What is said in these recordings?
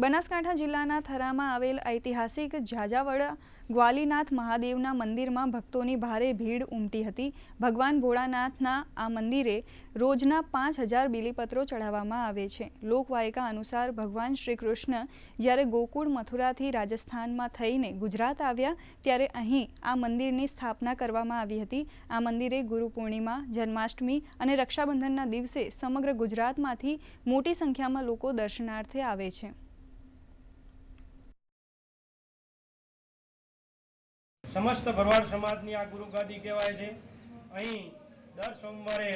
બનાસકાંઠા જિલ્લાના થરામાં આવેલ ઐતિહાસિક ઝાઝાવડા ગ્વાલીનાથ મહાદેવના મંદિરમાં ભક્તોની ભારે ભીડ ઉમટી હતી. ભગવાન ભોળાનાથના આ મંદિરે રોજના પાંચ હજાર બિલીપત્રો ચઢાવવામાં આવે છે. લોકવાયકા અનુસાર ભગવાન શ્રી કૃષ્ણ જ્યારે ગોકુળ મથુરાથી રાજસ્થાનમાં થઈને ગુજરાત આવ્યા ત્યારે અહીં આ મંદિરની સ્થાપના કરવામાં આવી હતી. આ મંદિરે ગુરુ પૂર્ણિમા, જન્માષ્ટમી અને રક્ષાબંધનના દિવસે સમગ્ર ગુજરાતમાંથી મોટી સંખ્યામાં લોકો દર્શનાર્થે આવે છે. સમસ્ત ભરવાડ સમાજની આ ગુરુ ગાદી કહેવાય છે. અહીં દર સોમવારે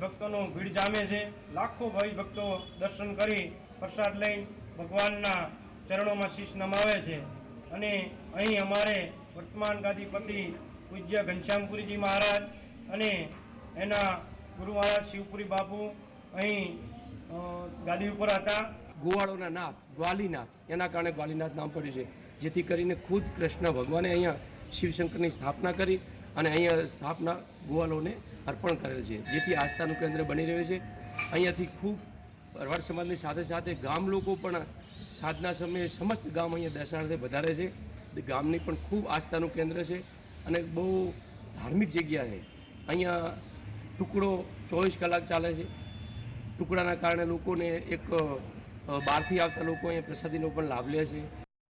ભક્તોનો ભીડ જામે છે. લાખો ભક્તો દર્શન કરી પ્રસાદ લઈ ભગવાનના ચરણોમાં શીશ નમાવે છે. અને અહીં અમારે વર્તમાન ગાદીપતિ પૂજ્ય ઘનશ્યામપુરીજી મહારાજ અને એના ગુરુ મહારાજ શિવપુરી બાપુ અહીં ગાદી ઉપર હતા. ગોવાળોના નાથ, ગ્વાલીનાથ, એના કારણે ગ્વાલીનાથ નામ પડ્યું છે, જેથી કરીને ખુદ કૃષ્ણ ભગવાને અહીંયા શિવશંકરની સ્થાપના કરી અને અહીંયા સ્થાપના ગોવાળોને અર્પણ કરેલ છે, જેથી આસ્થાનું કેન્દ્ર બની રહ્યું છે. અહીંયાથી ખૂબ ભરવાડ સમાજની સાથે સાથે ગામ લોકો પણ સાંજના સમયે સમસ્ત ગામ અહીંયા દર્શનાર્થે વધારે છે. ગામની પણ ખૂબ આસ્થાનું કેન્દ્ર છે અને બહુ ધાર્મિક જગ્યા છે. અહીંયા ટુકડો ચોવીસ કલાક ચાલે છે. ટુકડાના કારણે લોકોને એક બહારથી આવતા લોકો અહીંયા પ્રસાદીનો પણ લાભ લે છે.